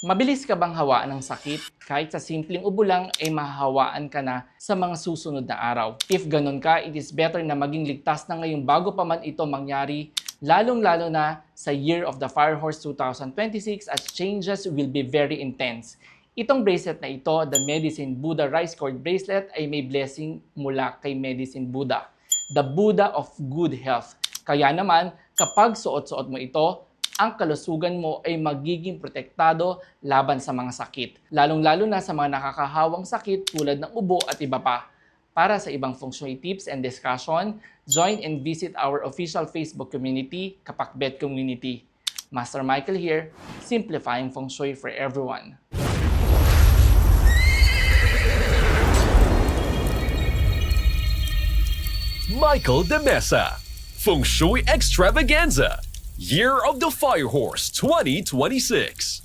Mabilis ka bang hawaan ng sakit? Kahit sa simpleng ubo lang ay mahahawaan ka na sa mga susunod na araw. If ganun ka, it is better na maging ligtas na ngayon bago pa man ito mangyari, lalong-lalo na sa Year of the Fire Horse 2026 as changes will be very intense. Itong bracelet na ito, the Medicine Buddha Rice Cord Bracelet, ay may blessing mula kay Medicine Buddha, the Buddha of good health. Kaya naman, kapag suot-suot mo ito, ang kalusugan mo ay magiging protektado laban sa mga sakit. Lalong-lalo na sa mga nakakahawang sakit tulad ng ubo at iba pa. Para sa ibang shui tips and discussion, join and visit our official Facebook community, Kapakbet Community. Master Michael here, simplifying feng shui for everyone. Michael De Mesa, Feng Shui Extravaganza, Year of the Fire Horse 2026.